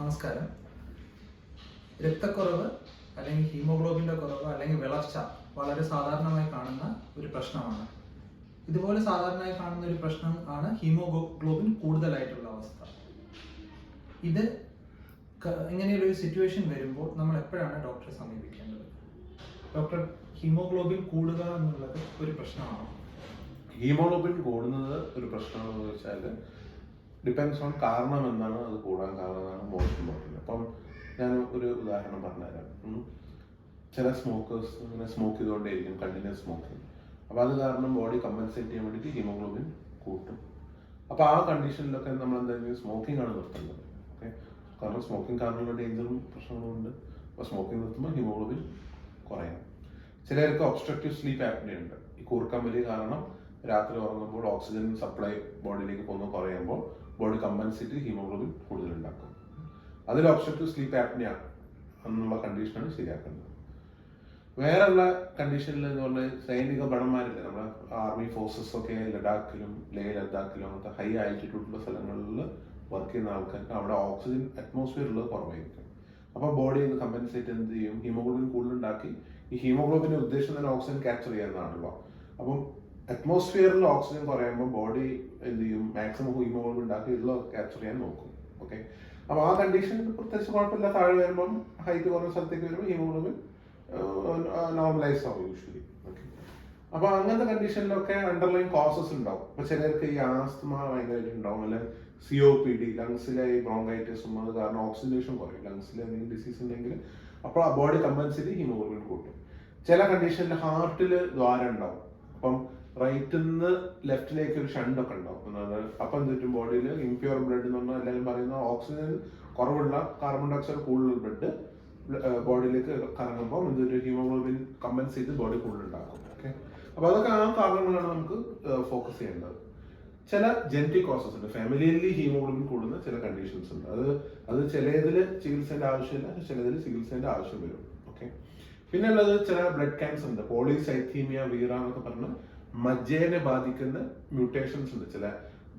നമസ്കാരം. രക്തക്കുറവ് അല്ലെങ്കിൽ ഹീമോഗ്ലോബിന്റെ കുറവ് അല്ലെങ്കിൽ വിളർച്ച വളരെ സാധാരണമായി കാണുന്ന ഒരു പ്രശ്നമാണ്. ഇതുപോലെ സാധാരണയായി കാണുന്ന ഒരു പ്രശ്നം ആണ് ഹീമോഗ്ലോബിൻ കൂടുതലായിട്ടുള്ള അവസ്ഥ. ഇത് ഇങ്ങനെയുള്ളൊരു സിറ്റുവേഷൻ വരുമ്പോൾ നമ്മൾ എപ്പോഴാണ് ഡോക്ടറെ സമീപിക്കേണ്ടത്? ഡോക്ടർ ഹീമോഗ്ലോബിൻ കൂടുക എന്നുള്ളത് ഒരു പ്രശ്നമാണോ? ഹീമോഗ്ലോബിൻ കൂടുന്നത് ഒരു പ്രശ്നമാണെന്ന് വെച്ചാൽ ഡിപ്പെൻസ് ഓൺ കാരണം എന്താണ് അത് കൂടാൻ കാരണം എന്നാണ് മോസ്റ്റ് അപ്പം ഞാൻ ഒരു ഉദാഹരണം പറഞ്ഞുതരാം. ചില സ്മോക്കേഴ്സ് ഇങ്ങനെ സ്മോക്ക് ചെയ്തുകൊണ്ടേയിരിക്കും കണ്ടിന്യൂസ് സ്മോക്കിങ് അപ്പോൾ അത് കാരണം ബോഡി കമ്പൻസേറ്റ് ചെയ്യാൻ വേണ്ടിയിട്ട് ഹീമോഗ്ലോബിൻ കൂട്ടും. അപ്പോൾ ആ കണ്ടീഷനിലൊക്കെ നമ്മൾ എന്തായാലും സ്മോക്കിംഗ് ആണ് നിർത്തുന്നത്. ഓക്കെ കാരണം സ്മോക്കിംഗ് കാരണമുള്ള ഡേഞ്ചറും പ്രശ്നങ്ങളും ഉണ്ട്. അപ്പോൾ സ്മോക്കിംഗ് നിർത്തുമ്പോൾ ഹീമോഗ്ലോബിൻ കുറയാം. ചിലർക്ക് ഒബ്സ്ട്രക്റ്റീവ് സ്ലീപ്പ് ആപ്നിയ ഉണ്ട്. ഈ കൂർക്കം വലി കാരണം രാത്രി ഉറങ്ങുമ്പോൾ ഓക്സിജൻ സപ്ലൈ ബോഡിയിലേക്ക് പോകുന്നത് കുറയുമ്പോൾ ബോഡി കമ്പൻസേറ്റ് ഹീമോഗ്ലോബിൻ കൂടുതൽ ഉണ്ടാക്കും അതിൽ ഒബ്സ്ട്രക്റ്റീവ് സ്ലീപ്പ് ആപ്നിയ എന്നുള്ള കണ്ടീഷനാണ് ശരിയാക്കുന്നത്. വേറെയുള്ള കണ്ടീഷനിൽ എന്ന് പറഞ്ഞാൽ സൈനിക ഭടന്മാരില്ലേ നമ്മുടെ ആർമി ഫോഴ്സസ് ഒക്കെ ലഡാക്കിലും ലേ ലഡാക്കിലും അങ്ങനത്തെ ഹൈ ആൾട്ടിറ്റ്യൂഡുള്ള സ്ഥലങ്ങളിൽ വർക്ക് ചെയ്യുന്ന ആൾക്കാർക്ക് അവിടെ ഓക്സിജൻ അറ്റ്മോസ്ഫിയറിൽ കുറവായിരിക്കും. അപ്പോൾ ബോഡി ഇത് കമ്പൻസേറ്റ് എന്ത് ചെയ്യും? ഹീമോഗ്ലോബിൻ കൂടുതലുണ്ടാക്കി. ഈ ഹീമോഗ്ലോബിന്റെ ഉദ്ദേശം തന്നെ ഓക്സിജൻ ക്യാപ്ചർ ചെയ്യാന്നാണല്ലോ അപ്പം അറ്റ്മോസ്ഫിയറിൽ ഓക്സിജൻ കുറയുമ്പോൾ ബോഡി എന്ത് ചെയ്യും? മാക്സിമം ഹീമോഗ്ലോബിൻ ഉണ്ടാക്കി ഉള്ള ക്യാപ്ചർ ചെയ്യാൻ നോക്കും. ഓക്കെ അപ്പോൾ ആ കണ്ടീഷൻ പ്രത്യേകിച്ച് കുഴപ്പമില്ല. താഴെ വരുമ്പം ഹൈറ്റ് കുറഞ്ഞ സ്ഥലത്തേക്ക് വരുമ്പോൾ ഹീമോഗ്ലോബിൻ നോർമലൈസ് ആവും യൂഷ്വലി ഓക്കെ അപ്പോൾ അങ്ങനത്തെ കണ്ടീഷനിലൊക്കെ അണ്ടർലൈൻ കോസസ് ഉണ്ടാവും. അപ്പോൾ ചിലർക്ക് ഈ ആസ്തമ ഭയങ്കരമായിട്ട് ഉണ്ടാവും. അല്ലെ സി ഒ പി ഡി ലങ്സിലെ ഈ ബ്രോങ്കൈറ്റിസും അത് കാരണം ഓക്സിജനേഷൻ കുറയും. ലങ്സിലെ എന്തെങ്കിലും ഡിസീസ് ഉണ്ടെങ്കിൽ അപ്പോൾ ആ ബോഡി കമ്പൽസറി ഹീമോഗ്ലോബിൻ കൂട്ടും. ചില കണ്ടീഷനിൽ ഹാർട്ടിൽ ദ്വാരം ഉണ്ടാവും. അപ്പം റൈറ്റിൽ നിന്ന് ലെഫ്റ്റിലേക്ക് ഒരു ഷണ്ടൊക്കെ ഉണ്ടാവും അപ്പം പറ്റും ബോഡിയിൽ ഇംപ്യൂർ ബ്ലഡ് എന്ന് പറഞ്ഞാൽ എല്ലാവരും പറയുന്ന ഓക്സിജൻ കുറവുള്ള കാർബൺ ഡയോക്സൈഡ് കൂടുതൽ ബ്ലഡ് ബോഡിയിലേക്ക് കറങ്ങുമ്പോൾ എന്തൊരു ഹീമോഗ്ലോബിൻ കമ്പൻസ് ചെയ്ത് ബോഡി കൂടുതൽ ഉണ്ടാക്കും ഓക്കെ അപ്പോൾ അതൊക്കെ ആ കാരണങ്ങളാണ് നമുക്ക് ഫോക്കസ് ചെയ്യേണ്ടത്. ചില ജനറ്റിക് കോസസ് ഉണ്ട്. ഫാമിലിയിലി ഹീമോഗ്ലോബിൻ കൂടുന്ന ചില കണ്ടീഷൻസ് ഉണ്ട്. അത് അത് ചിലതിൽ ചികിത്സേന്റെ ആവശ്യമില്ല ചിലതിൽ ചികിത്സേന്റെ ആവശ്യം വരും. ഓക്കെ പിന്നെ ഉള്ളത് ചില ബ്ലഡ് ക്യാൻസർ ഉണ്ട്. പോളിസൈത്തീമിയ വീറ എന്നൊക്കെ പറഞ്ഞ് മജ്ജേനെ ബാധിക്കുന്ന മ്യൂട്ടേഷൻസ് ഉണ്ട്. ചില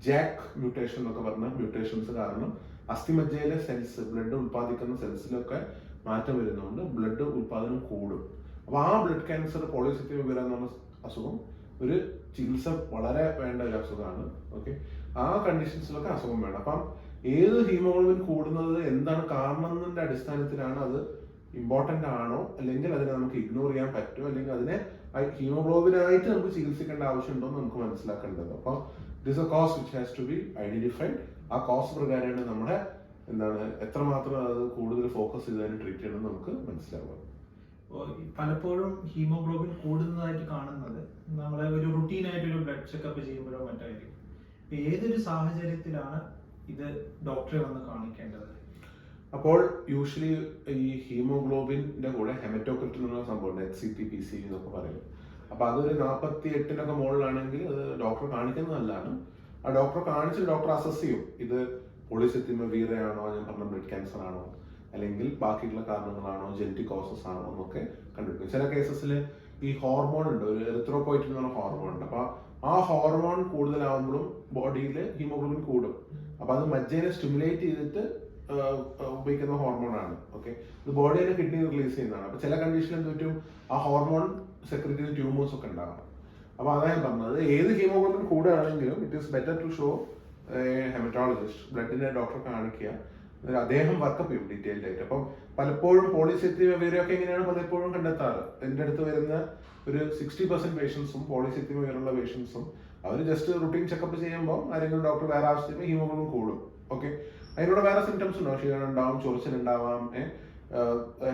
ജാക്ക് മ്യൂട്ടേഷൻ എന്നൊക്കെ പറഞ്ഞ മ്യൂട്ടേഷൻസ് കാരണം അസ്ഥിമജ്ജയിലെ സെൽസ് ബ്ലഡ് ഉൽപ്പാദിക്കുന്ന സെൽസിലൊക്കെ മാറ്റം വരുന്നതുകൊണ്ട് ബ്ലഡ് ഉൽപാദനം കൂടും. അപ്പൊ ആ ബ്ലഡ് ക്യാൻസർ പോളിസിറ്റീവ് എന്ന് പറഞ്ഞ അസുഖം ഒരു ചികിത്സ വളരെ വേണ്ട ഒരു അസുഖമാണ്. ഓക്കെ ആ കണ്ടീഷൻസിലൊക്കെ അസുഖം വേണം. അപ്പം ഏത് ഹീമോഗ്ലോബിൻ കൂടുന്നത് എന്താണ് കാരണം എന്നതിന്റെ അടിസ്ഥാനത്തിലാണ് അത് ഇമ്പോർട്ടന്റ് ആണോ? അല്ലെങ്കിൽ അതിനെ നമുക്ക് ഇഗ്നോർ ചെയ്യാൻ പറ്റുമോ? അല്ലെങ്കിൽ അതിനെ ഹീമോഗ്ലോബിനായിട്ട് നമുക്ക് ചികിത്സിക്കേണ്ട ആവശ്യമുണ്ടോ എന്ന് നമുക്ക് മനസ്സിലാക്കേണ്ടത് അപ്പോൾ this a cause which has to be identified ആ കോസ് പ്രകാരമാണ് നമ്മുടെ എന്താണ് എത്രമാത്രം അത് കൂടുതൽ ഫോക്കസ് ചെയ്തതിന് ട്രീറ്റ് ചെയ്യണം നമുക്ക് മനസ്സിലാവുക. പലപ്പോഴും ഹീമോഗ്ലോബിൻ കൂടുന്നതായിട്ട് കാണുന്നത് നമ്മളെ ഒരു റുട്ടീനായിട്ട് ഒരു ബ്ലഡ് ചെക്കപ്പ് ചെയ്യുമ്പോഴോ മറ്റായിരിക്കും ഏതൊരു സാഹചര്യത്തിലാണ് ഇത് ഡോക്ടറെ വന്ന് കാണിക്കേണ്ടത്? അപ്പോൾ യൂഷ്വലി ഈ ഹീമോഗ്ലോബിന്റെ കൂടെ ഹെമറ്റോക്രിറ്റ് എന്നുള്ള സംഭവമുണ്ട് H C T P C എന്നൊക്കെ പറയും. അപ്പോൾ അതൊരു നാൽപ്പത്തി എട്ടിനൊക്കെ മുകളിലാണെങ്കിൽ അത് ഡോക്ടറെ കാണിക്കുന്നത് നല്ലതാണ് ആ ഡോക്ടറെ കാണിച്ച് ഡോക്ടർ അസസ് ചെയ്യും. ഇത് പൊളിസെത്തിമ വീറയാണോ ഞാൻ പറഞ്ഞ ബ്ലഡ് ക്യാൻസർ ആണോ അല്ലെങ്കിൽ ബാക്കിയുള്ള കാരണങ്ങളാണോ ജനറ്റിക് കോസസ് ആണോ എന്നൊക്കെ കണ്ടുപിടിക്കും. ചില കേസസിൽ ഈ ഹോർമോൺ ഉണ്ട് ഒരു എറിത്രോപോയിറ്റ് എന്ന് പറഞ്ഞ ഹോർമോൺ ഉണ്ട്. അപ്പോൾ ആ ഹോർമോൺ കൂടുതലാവുമ്പോഴും ബോഡിയിൽ ഹീമോഗ്ലോബിൻ കൂടും. അപ്പോൾ അത് മജ്ജേനെ സ്റ്റിമുലേറ്റ് ചെയ്തിട്ട് ഉപയോഗിക്കുന്ന ഹോർമോണാണ് ഓക്കെ ഇത് തന്നെ കിഡ്നി റിലീസ് ചെയ്യുന്നതാണ്. അപ്പൊ ചില കണ്ടീഷനിൽ എന്ത് പറ്റും? ആ ഹോർമോൺ സെക്രട്ടറി ട്യൂമേഴ്സ് ഒക്കെ ഉണ്ടാകണം അപ്പൊ അതാണ് ഞാൻ പറഞ്ഞത്. ഏത് haemoglobin കൂടുകയാണെങ്കിലും it is better to show haematologist ബ്ലഡിന്റെ ഡോക്ടറെ കാണിക്കുക. അദ്ദേഹം വർക്കപ്പ് ചെയ്യും ഡീറ്റെയിൽഡ് ആയിട്ട്. അപ്പം പലപ്പോഴും പോളിസെത്തി വിവരമൊക്കെ എങ്ങനെയാണ് പലപ്പോഴും കണ്ടെത്താറ്? എന്റെ അടുത്ത് വരുന്ന ഒരു സിക്സ്റ്റി പെർസെന്റ് പേഷ്യൻസും പോളിസെത്തി വിവരമുള്ള പേഷ്യൻസും അവർ ജസ്റ്റ് റുട്ടീൻ ചെക്കപ്പ് ചെയ്യുമ്പോൾ ആരെങ്കിലും ഡോക്ടർ വേറെ ആവശ്യത്തിന് ഹീമോഗ്ലോബിൻ കൂടും. ഓക്കെ അതിലൂടെ വേറെ സിംറ്റംസ് ഉണ്ടാവും ക്ഷീണം ഉണ്ടാവും ചൊറിച്ചിൽ ഉണ്ടാവാം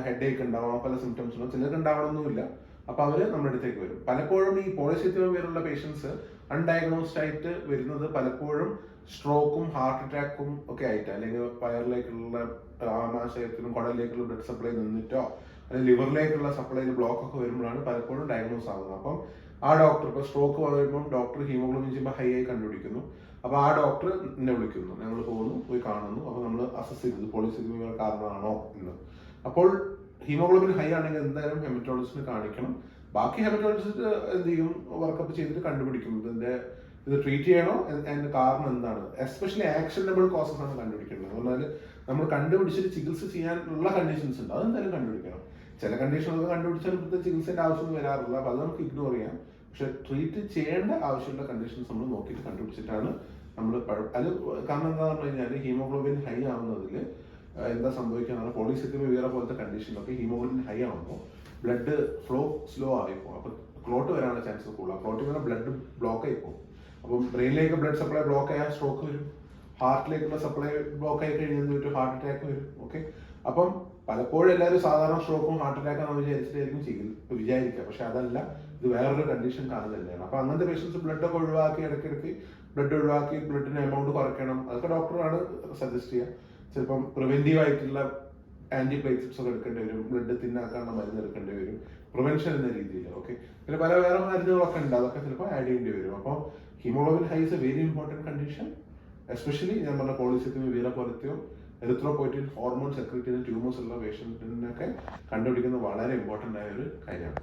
ഹെഡ് ഏക്ക് ഉണ്ടാവാം പല സിംറ്റംസ് ഉണ്ടാവും ചിലർക്ക് ഉണ്ടാവണമെന്നില്ല അപ്പൊ അവർ നമ്മുടെ അടുത്തേക്ക് വരും. പലപ്പോഴും ഈ പോളിസിറ്റീവ് പേരുള്ള പേഷ്യൻസ് അൺഡയഗ്നോസ്ഡ് ആയിട്ട് വരുന്നത് പലപ്പോഴും സ്ട്രോക്കും ഹാർട്ട് അറ്റാക്കും ഒക്കെ ആയിട്ട് അല്ലെങ്കിൽ വയറിലേക്കുള്ള ആമാശയത്തിനും കുടലിലേക്കുള്ള ബ്ലഡ് സപ്ലൈ നിന്നിട്ടോ അല്ലെങ്കിൽ ലിവറിലേക്കുള്ള സപ്ലൈയിൽ ബ്ലോക്ക് ഒക്കെ വരുമ്പോഴാണ് പലപ്പോഴും ഡയഗ്നോസ് ആകുന്നത് അപ്പം ആ ഡോക്ടർ ഇപ്പൊ സ്ട്രോക്ക് വരുമ്പോൾ ഡോക്ടർ ഹീമോഗ്ലോബിൻ ചെയ്യുമ്പോൾ ഹൈ ആയി കണ്ടുപിടിക്കുന്നു. അപ്പൊ ആ ഡോക്ടർ എന്നെ വിളിക്കുന്നു. ഞങ്ങൾ പോകുന്നു പോയി കാണുന്നു. അപ്പോൾ നമ്മൾ അസസ് ചെയ്തത് പോളിസിമിയ കാരണമാണോ എന്ന്. അപ്പോൾ ഹീമോഗ്ലോബിൻ ഹൈ ആണെങ്കിൽ എന്തായാലും ഹെമറ്റോളജിസ്റ്റിനെ കാണിക്കണം. ബാക്കി ഹെമറ്റോളജിസ്റ്റ് എന്ത് ചെയ്യും? വർക്കപ്പ് ചെയ്തിട്ട് കണ്ടുപിടിക്കും. ഇതിന്റെ ഇത് ട്രീറ്റ് ചെയ്യണോ? അതിന്റെ കാരണം എന്താണ്? എസ്പെഷ്യലി ആക്ഷനബിൾ കോസസ് ആണ് കണ്ടുപിടിക്കേണ്ടത്. എന്ന് നമ്മൾ കണ്ടുപിടിച്ചിട്ട് ചികിത്സ ചെയ്യാനുള്ള കണ്ടീഷൻസ് ഉണ്ട്. അതെന്തായാലും കണ്ടുപിടിക്കണം. ചില കണ്ടീഷനൊക്കെ കണ്ടുപിടിച്ചാൽ ഇപ്പോഴത്തെ ചികിത്സയുടെ ആവശ്യമൊന്നും വരാറില്ല. അപ്പോൾ അത് നമുക്ക് ഇഗ്നോർ ചെയ്യാം. പക്ഷെ ട്രീറ്റ് ചെയ്യേണ്ട ആവശ്യമുള്ള കണ്ടീഷൻസ് നമ്മൾ നോക്കിയിട്ട് കണ്ടുപിടിച്ചിട്ടാണ് നമ്മൾ അത് കാരണം എന്താ പറഞ്ഞു കഴിഞ്ഞാൽ ഹീമോഗ്ലോബിൻ ഹൈ ആവുന്നതിൽ എന്താ സംഭവിക്കുന്നത് പോളിസിത്തിമി വീറ പോലത്തെ കണ്ടീഷനിലൊക്കെ ഹീമോഗ്ലോബിൻ ഹൈ ആവുമ്പോൾ ബ്ലഡ് ഫ്ലോ സ്ലോ ആയിപ്പോൾ അപ്പോൾ ക്ലോട്ട് വരാനുള്ള ചാൻസ് കൂടുതലാണ് ക്ലോട്ടിൽ വരാൻ ബ്ലഡ് ബ്ലോക്ക് ആയി പോകും അപ്പം ബ്രെയിനിലേക്ക് ബ്ലഡ് സപ്ലൈ ബ്ലോക്ക് ആയാൽ സ്ട്രോക്ക് വരും. ഹാർട്ടിലേക്കുള്ള സപ്ലൈ ബ്ലോക്ക് ആയി കഴിഞ്ഞാൽ ഒരു ഹാർട്ട് അറ്റാക്ക് വരും. ഓക്കെ അപ്പം പലപ്പോഴും എല്ലാവരും സാധാരണ സ്ട്രോക്കും ഹാർട്ട് അറ്റാക്കാണെന്ന് വിചാരിച്ചിട്ടായിരിക്കും ചികിത്സ വിചാരിക്കുക. പക്ഷെ അതല്ല. ഇത് വേറൊരു കണ്ടീഷൻ കാണുന്നില്ലാണ് അപ്പൊ അങ്ങനത്തെ പേഷ്യൻസ് ബ്ലഡ് ഒക്കെ ഒഴിവാക്കി ഇടയ്ക്കിടയ്ക്ക് ബ്ലഡ് ഒഴിവാക്കി ബ്ലഡിന്റെ എമൗണ്ട് കുറയ്ക്കണം. അതൊക്കെ ഡോക്ടറാണ് സജസ്റ്റ് ചെയ്യുക ചിലപ്പം പ്രിവെന്റീവ് ആയിട്ടുള്ള ആന്റിപ്ലേറ്റ്സ് ഒക്കെ എടുക്കേണ്ടി വരും. ബ്ലഡ് തിന്നാക്കാനുള്ള മരുന്ന് എടുക്കേണ്ടി വരും. പ്രിവെൻഷൻ എന്ന രീതിയിൽ ഓക്കെ പിന്നെ പല വേറെ മരുന്നുകളൊക്കെ ഉണ്ട്. അതൊക്കെ ചിലപ്പോൾ ആഡ് ചെയ്യേണ്ടി വരും. അപ്പോൾ haemoglobin high is a very important condition especially ഞാൻ പറഞ്ഞ പോളിസിത്തിന് വീരപോലത്തെയോ എറിത്രോപോയിറ്റിൻ ഹോർമോൺ സെക്രട്ടറി ചെയ്യുന്ന ട്യൂമേഴ്സ് ഉള്ള പേഷ്യന്റിനൊക്കെ കണ്ടുപിടിക്കുന്നത് വളരെ ഇമ്പോർട്ടന്റ് ആയ ഒരു കാര്യമാണ്.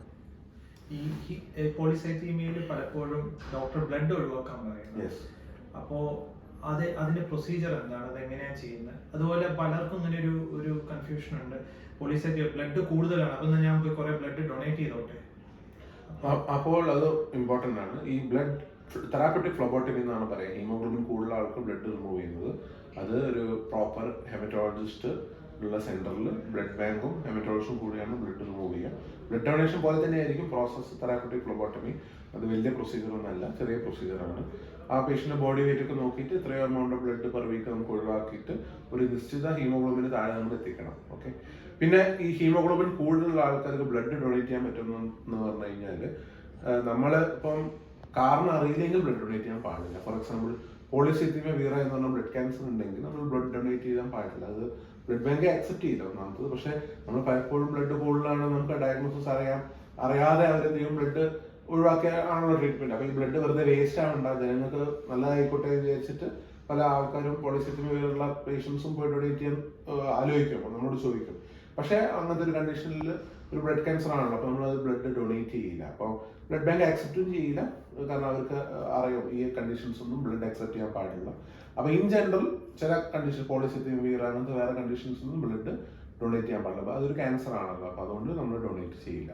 ഈ പോളിസൈത്തീമിയയിൽ പലപ്പോഴും ഡോക്ടർ ബ്ലഡ് ഒഴിവാക്കാൻ പറയുന്നത് അപ്പോ അത് അതിന്റെ പ്രൊസീജിയർ എന്താണ്? അത് എങ്ങനെയാണ് ചെയ്യുന്നത്? അതുപോലെ പലർക്കും ഇങ്ങനെ ഒരു ഒരു കൺഫ്യൂഷൻ ഉണ്ട്. പോളിസൈത്തീമിയ ബ്ലഡ് കൂടുതലാണ്. അപ്പൊ ഞാൻ പോയി കുറെ ബ്ലഡ് ഡൊണേറ്റ് ചെയ്തോട്ടെ? അപ്പോൾ അത് ഇമ്പോർട്ടന്റ് ആണ്. ഈ ബ്ലഡ് തെറാപ്പറ്റിക് ഫ്ലോബോട്ടമി എന്നാണ് പറയുക. ഹീമോഗ്ലോബിൻ കൂടുതൽ ആൾക്ക് ബ്ലഡ് റിമൂവ് ചെയ്യുന്നത്. അത് ഒരു പ്രോപ്പർ ഹെമറ്റോളജിസ്റ്റ് ഉള്ള സെന്ററിൽ ബ്ലഡ് ബാങ്കും ഹെമറ്റോളജിസ്റ്റും കൂടിയാണ് ബ്ലഡ് റിമൂവ് ചെയ്യുക. ബ്ലഡ് ഡൊണേഷൻ പോലെ തന്നെ ആയിരിക്കും പ്രോസസ് തെറാപ്പറ്റിക് ഫ്ലോബോട്ടമി അത് വലിയ പ്രൊസീജിയർ ഒന്നല്ല ചെറിയ പ്രൊസീജിയറാണ് ആ പേഷ്യന്റെ ബോഡി വെയിറ്റ് ഒക്കെ നോക്കിയിട്ട് ഇത്രയോ എമൗണ്ട് ബ്ലഡ് പെർ വീക്ക് നമുക്ക് ഒഴിവാക്കിയിട്ട് ഒരു നിശ്ചിത ഹീമോഗ്ലോബിന് താഴെ നമ്മൾ എത്തിക്കണം ഓക്കെ പിന്നെ ഈ ഹീമോഗ്ലോബിൻ കൂടുതലുള്ള ആൾക്കാർക്ക് ബ്ലഡ് ഡൊണേറ്റ് ചെയ്യാൻ പറ്റുമെന്ന് പറഞ്ഞു കഴിഞ്ഞാൽ നമ്മൾ ഇപ്പം കാരണം അറിയില്ലെങ്കിൽ ബ്ലഡ് ഡൊണേറ്റ് ചെയ്യാൻ പാടില്ല. ഫോർ എക്സാമ്പിൾ പോളിസിത്തിമ വീറ എന്ന് പറഞ്ഞ ബ്ലഡ് ക്യാൻസർ ഉണ്ടെങ്കിൽ നമ്മൾ ബ്ലഡ് ഡൊണേറ്റ് ചെയ്യാൻ പാടില്ല. അത് ബ്ലഡ് ബാങ്ക് ആക്സെപ്റ്റ് ചെയ്യില്ല ഒന്നാമത്തത് പക്ഷെ നമ്മൾ പലപ്പോഴും ബ്ലഡ് കൂടുതലാണ് നമുക്ക് ഡയഗ്നോസിസ് അറിയാം. അറിയാതെ അവരെന്തെങ്കിലും ബ്ലഡ് ഒഴിവാക്കിയ ആണല്ലോ ട്രീറ്റ്മെന്റ് അപ്പൊ ഈ ബ്ലഡ് വെറുതെ വേസ്റ്റ് ആവണ്ട. ജനങ്ങൾക്ക് നല്ലതായിക്കോട്ടെ എന്ന് വിചാരിച്ചിട്ട് പല ആൾക്കാരും പോളിസിത്തിമ വീറുള്ള പേഷ്യൻസും പോയി ഡൊണേറ്റ് ചെയ്യാൻ ആലോചിക്കും. അപ്പോൾ നമ്മളോട് ചോദിക്കും. പക്ഷേ അങ്ങനത്തെ ഒരു കണ്ടീഷനിൽ ഒരു ബ്ലഡ് ക്യാൻസർ ആണല്ലോ അപ്പോൾ നമ്മൾ അത് ബ്ലഡ് ഡൊണേറ്റ് ചെയ്യില്ല അപ്പോൾ ബ്ലഡ് ബാങ്ക് ആക്സെപ്റ്റും ചെയ്യില്ല. കാരണം അവർക്ക് അറിയാം. ഈ കണ്ടീഷൻസ് ഒന്നും ബ്ലഡ് അക്സെപ്റ്റ് ചെയ്യാൻ പാടില്ല. അപ്പോൾ ഇൻ ജനറൽ ചില കണ്ടീഷൻ പോളിസിറ്റി വീർ അങ്ങനത്തെ വേറെ കണ്ടീഷൻസ് ഒന്നും ബ്ലഡ് ഡൊണേറ്റ് ചെയ്യാൻ പാടില്ല. അപ്പോൾ അതൊരു ക്യാൻസർ ആണല്ലോ. അപ്പോൾ അതുകൊണ്ട് നമ്മൾ ഡൊണേറ്റ് ചെയ്യില്ല.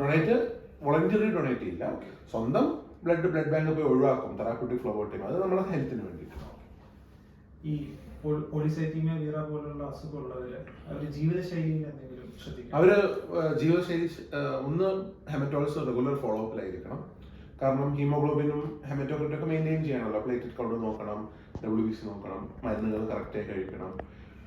ഡൊണേറ്റ് വോളണ്ടറി ഡൊണേറ്റ് ചെയ്യില്ല. സ്വന്തം ബ്ലഡ് ബ്ലഡ് ബാങ്ക് പോയി ഒഴിവാക്കും. തെറാപ്യൂട്ടിക് ഫ്ലോ ടീം അത് നമ്മുടെ ഹെൽത്തിന് വേണ്ടിയിട്ടാണ്. ഈ പോളിസൈത്തീമിയ വീറ പോലുള്ള അസുഖമുള്ളവര് അവർ ജീവിതശൈലിയിൽ എന്തെങ്കിലും ശ്രദ്ധിക്കണം. അവർ ജീവിതശൈലി ഒന്ന് ഹെമറ്റോളജിസ്റ്റ് റെഗുലർ ഫോളോ അപ്പിലായിരിക്കണം കാരണം ഹീമോഗ്ലോബിനും ഹെമറ്റോക്രിറ്റും ഒക്കെ മെയിന്റെയിൻ ചെയ്യണമല്ലോ. പ്ലേറ്റഡ് കൗണ്ട് നോക്കണം ഡബ്ല്യു ബി സി നോക്കണം മരുന്നുകൾ കറക്റ്റായി കഴിക്കണം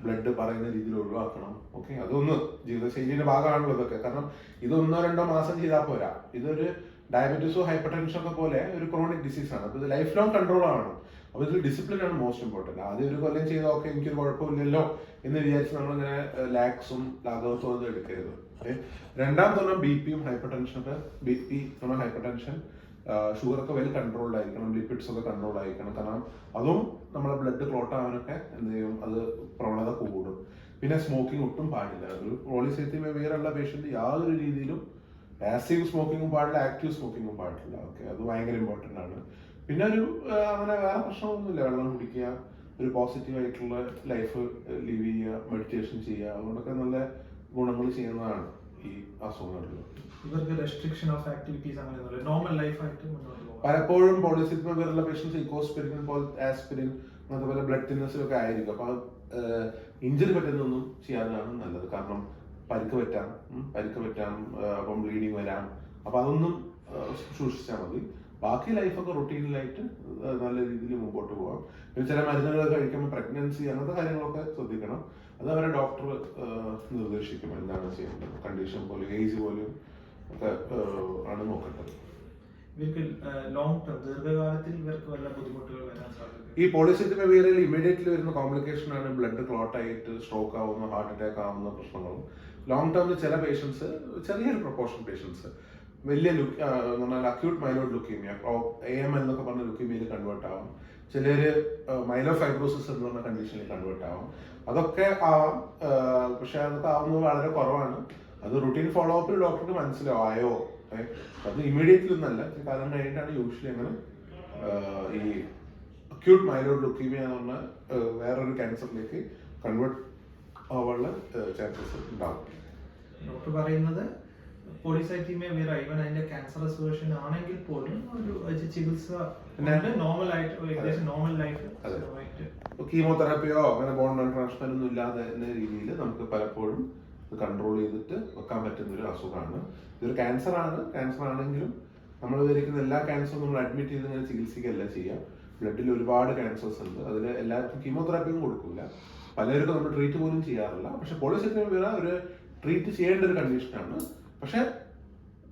ബ്ലഡ് പറയുന്ന രീതിയിൽ ഒഴിവാക്കണം. ഓക്കെ അതൊന്ന് ജീവിതശൈലിയുടെ ഭാഗമാണല്ലോ ഇതൊക്കെ. കാരണം ഇത് ഒന്നോ രണ്ടോ മാസം ചെയ്താൽ പോരാ. ഇതൊരു ഡയബറ്റീസോ ഹൈപ്പർ ടെൻഷൻ ഒക്കെ പോലെ ഒരു ക്രോണിക് ഡിസീസ് ആണ്. അപ്പോൾ ഇത് ലൈഫ് ലോങ് കൺട്രോൾ ആണ്. അപ്പോൾ ഇതിൽ ഡിസിപ്ലിൻ ആണ് മോസ്റ്റ് ഇമ്പോർട്ടന്റ് ആദ്യം ഒരു കൊല്ലം ചെയ്താൽ ഓക്കെ എനിക്കൊരു കുഴപ്പമില്ലല്ലോ എന്ന് വിചാരിച്ച് നമ്മളിങ്ങനെ ലാക്സും ലാഘവത്തും ഒന്നും എടുക്കരുത്. ഓക്കെ രണ്ടാമത്തെ പറഞ്ഞാൽ ബി പിയും ഹൈപ്പർ ടെൻഷനൊക്കെ ബി പി പറഞ്ഞാൽ ഹൈപ്പർ ടെൻഷൻ ഷുഗർ ഒക്കെ വെൽ കൺട്രോൾഡ് ആയിരിക്കണം ലിപ്പിഡ്സ് ഒക്കെ കൺട്രോൾഡ് ആയിരിക്കണം. കാരണം അതും നമ്മളെ ബ്ലഡ് ക്ലോട്ട് ആവാനൊക്കെ എന്ത് ചെയ്യും? അത് പ്രവണത കൂടും. പിന്നെ സ്മോക്കിംഗ് ഒട്ടും പാടില്ല. ഒരു പോളിസൈത്തിമ വേറെയുള്ള പേഷ്യന്റ് യാതൊരു രീതിയിലും പാസീവ് സ്മോക്കിങ്ങും പാടില്ല ആക്റ്റീവ് സ്മോക്കിങ്ങും പാടില്ല. ഓക്കെ അത് ഭയങ്കര ഇമ്പോർട്ടന്റ് ആണ്. പിന്നെ ഒരു അങ്ങനെ വേറെ പ്രശ്നമൊന്നുമില്ല. വെള്ളം കുടിക്കുക ഒരു പോസിറ്റീവ് ആയിട്ടുള്ള ലൈഫ് ലീവ് ചെയ്യുക മെഡിറ്റേഷൻ ചെയ്യുക. അതുകൊണ്ടൊക്കെ നല്ല ഗുണങ്ങൾ ചെയ്യുന്നതാണ് ഈ അസുഖങ്ങളിൽ ഇവർക്ക് റെസ്ട്രിക്ഷൻ ഓഫ് ആക്ടിവിറ്റീസ് അങ്ങനെ നോർമൽ മുന്നോട്ട് പോകാം. പലപ്പോഴും പോളിസിറ്റിമ വരുന്ന പേഷ്യൻസ് ഇക്കോസ്പിരിൻ പോലെ ആസ്പിരിൻ അങ്ങനത്തെ പോലെ ബ്ലഡ് തിന്നസിലൊക്കെ ആയിരിക്കും. അപ്പൊ ഇഞ്ചറി പറ്റുന്നൊന്നും ചെയ്യാതാണ് നല്ലത്. കാരണം പരിക്ക് പറ്റാം പരിക്ക് പറ്റാം അപ്പം ബ്ലീഡിങ് വരാം. അപ്പൊ അതൊന്നും സൂക്ഷിച്ചാൽ മതി. ബാക്കി ലൈഫൊക്കെ റൊട്ടീനിലായിട്ട് നല്ല രീതിയിൽ മുമ്പോട്ട് പോകാം പിന്നെ ചില മരുന്നുകൾ കഴിക്കുമ്പോൾ പ്രഗ്നൻസി അങ്ങനത്തെ കാര്യങ്ങളൊക്കെ ശ്രദ്ധിക്കണം. അത് അവരെ ഡോക്ടർ നിർദ്ദേശിക്കും എന്താണ് ചെയ്യേണ്ടത്. കണ്ടീഷൻ പോലും ഏജ് പോലും ഒക്കെ ആണ് നോക്കേണ്ടത്. ഇവർക്ക് ലോങ് ടേം ദീർഘകാലത്തിൽ ഇവർക്ക് വല്ല ബുദ്ധിമുട്ടുകൾ വരാൻ സാധ്യത ഈ പോളിസിറ്റിന്റെ വീറിൽ ഇമീഡിയറ്റ്ലി വരുന്ന കോംപ്ലിക്കേഷൻ ആണ് ബ്ലഡ് ക്ലോട്ട് ആയിട്ട് സ്ട്രോക്ക് ആവുന്ന ഹാർട്ട് അറ്റാക്ക് ആവുന്ന പ്രശ്നങ്ങളും. ലോങ് ടേമിൽ ചില പേഷ്യൻസ് ചെറിയൊരു പ്രൊപ്പോർഷൻ പേഷ്യൻസ് വലിയ ലുക്ക് എന്ന് പറഞ്ഞാൽ acute myeloid leukaemia A M L എന്നൊക്കെ പറഞ്ഞ ലുക്കീമിയയിൽ കൺവേർട്ട് ആവാം. ചിലർ മൈലോ ഫൈബ്രോസിസ് എന്ന് പറഞ്ഞ കണ്ടീഷനിൽ കൺവേർട്ട് ആവാം. അതൊക്കെ ആവാം പക്ഷെ അതൊക്കെ ആവുന്നത് വളരെ കുറവാണ്. അത് റുട്ടീൻ ഫോളോ അപ്പിൽ ഡോക്ടർക്ക് ഏ, അത് ഇമീഡിയറ്റ്ലി ഒന്നല്ല കാലം കഴിഞ്ഞിട്ടാണ് യൂഷ്വലി അങ്ങനെ ഈ അക്യൂട്ട് മൈലോഡ് ലുക്കീമിയ എന്ന് പറഞ്ഞ വേറൊരു ക്യാൻസറിലേക്ക് കൺവേർട്ട് ആവാനുള്ള ചാൻസസ് ഉണ്ടാവും. ഡോക്ടർ പറയുന്നത് പോളിസൈറ്റീമിയ വേറെ ഇവൻ അതിന്റെ ക്യാൻസറസ് വേർഷൻ ആണെങ്കിൽ പോലും ഒരു ചികിത്സ നോർമൽ ആയിട്ട് ഏകദേശം നോർമൽ ലൈഫ്. കീമോതെറാപ്പിയോ അങ്ങനെ ബോൺ ട്രാൻസ്പ്ലാന്റ് ഒന്നും ഇല്ലാതെ എന്ന രീതിയിൽ നമുക്ക് പലപ്പോഴും കൺട്രോൾ ചെയ്തിട്ട് വെക്കാൻ പറ്റുന്ന ഒരു അസുഖമാണ്. ഇതൊരു ക്യാൻസർ ആണ്. ക്യാൻസർ ആണെങ്കിലും നമ്മൾ വിചാരിക്കുന്ന എല്ലാ ക്യാൻസറും നമ്മൾ അഡ്മിറ്റ് ചെയ്ത് ഇങ്ങനെ ചികിത്സിക്കല്ല ചെയ്യാം. ബ്ലഡിൽ ഒരുപാട് ക്യാൻസേഴ്സ് ഉണ്ട്. അതിൽ എല്ലാവർക്കും കീമോതെറാപ്പിയും കൊടുക്കില്ല പലർക്കും നമ്മൾ ട്രീറ്റ് പോലും ചെയ്യാറില്ല. പക്ഷെ പോളിസിറ്റീവ് ഒരു ട്രീറ്റ് ചെയ്യേണ്ട ഒരു കണ്ടീഷനാണ് പക്ഷെ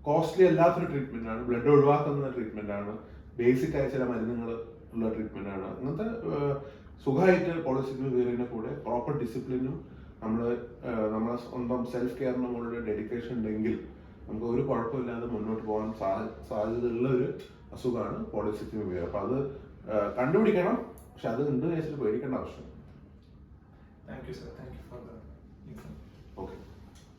കോസ്റ്റ്ലി അല്ലാത്തൊരു ട്രീറ്റ്മെന്റ് ആണ് ബ്ലഡ് ഒഴിവാക്കുന്ന ട്രീറ്റ്മെന്റ് ആണ് ബേസിക് ആയ ചില മരുന്നുകൾ ഉള്ള ട്രീറ്റ്മെന്റ് ആണ്. അങ്ങനത്തെ സുഖമായിട്ട് പോളിസിറ്റീവ് വേരിയന്റെ കൂടെ പ്രോപ്പർ ഡിസിപ്ലിനും നമ്മൾ നമ്മളെ സ്വന്തം സെൽഫ് കെയറിനും കൂടെ ഡെഡിക്കേഷൻ ഉണ്ടെങ്കിൽ നമുക്ക് ഒരു കുഴപ്പമില്ലാതെ മുന്നോട്ട് പോകാൻ സാധ്യത സാധ്യതയുള്ള ഒരു അസുഖമാണ് പോളിസിറ്റീവ് വേർ അപ്പൊ അത് കണ്ടുപിടിക്കണം. പക്ഷെ അത് ഉണ്ട് വെച്ചിട്ട് പേടിക്കേണ്ട ആവശ്യം thank you sir thank you for